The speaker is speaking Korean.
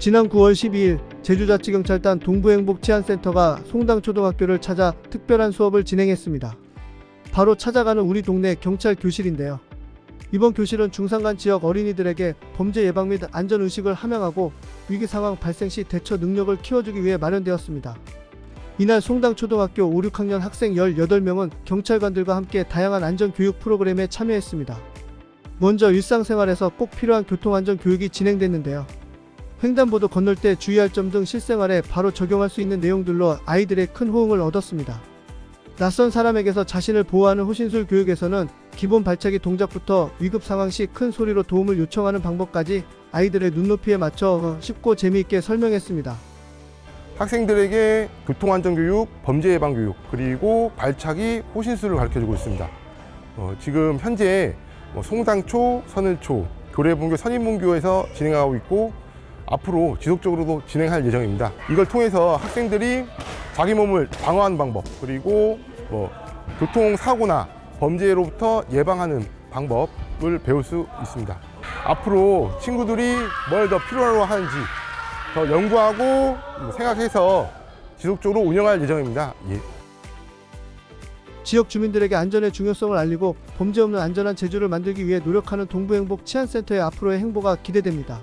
지난 9월 12일 제주자치경찰단 동부행복치안센터가 송당초등학교를 찾아 특별한 수업을 진행했습니다. 바로 찾아가는 우리 동네 경찰 교실인데요. 이번 교실은 중산간 지역 어린이들에게 범죄 예방 및 안전 의식을 함양하고 위기 상황 발생 시 대처 능력을 키워주기 위해 마련되었습니다. 이날 송당초등학교 5, 6학년 학생 18명은 경찰관들과 함께 다양한 안전교육 프로그램에 참여했습니다. 먼저 일상생활에서 꼭 필요한 교통안전 교육이 진행됐는데요. 횡단보도 건널 때 주의할 점 등 실생활에 바로 적용할 수 있는 내용들로 아이들의 큰 호응을 얻었습니다. 낯선 사람에게서 자신을 보호하는 호신술 교육에서는 기본 발차기 동작부터 위급 상황 시 큰 소리로 도움을 요청하는 방법까지 아이들의 눈높이에 맞춰 쉽고 재미있게 설명했습니다. 학생들에게 교통안전교육, 범죄예방교육, 그리고 발차기, 호신술을 가르쳐주고 있습니다. 어, 지금 현재 뭐 송당초, 선을초, 교래분교, 선인문교에서 진행하고 있고 앞으로 지속적으로도 진행할 예정입니다. 이걸 통해서 학생들이 자기 몸을 방어하는 방법 그리고 뭐 교통사고나 범죄로부터 예방하는 방법을 배울 수 있습니다. 앞으로 친구들이 뭘 더 필요로 하는지 더 연구하고 생각해서 지속적으로 운영할 예정입니다. 예. 지역 주민들에게 안전의 중요성을 알리고 범죄 없는 안전한 제주를 만들기 위해 노력하는 동부행복 치안센터의 앞으로의 행보가 기대됩니다.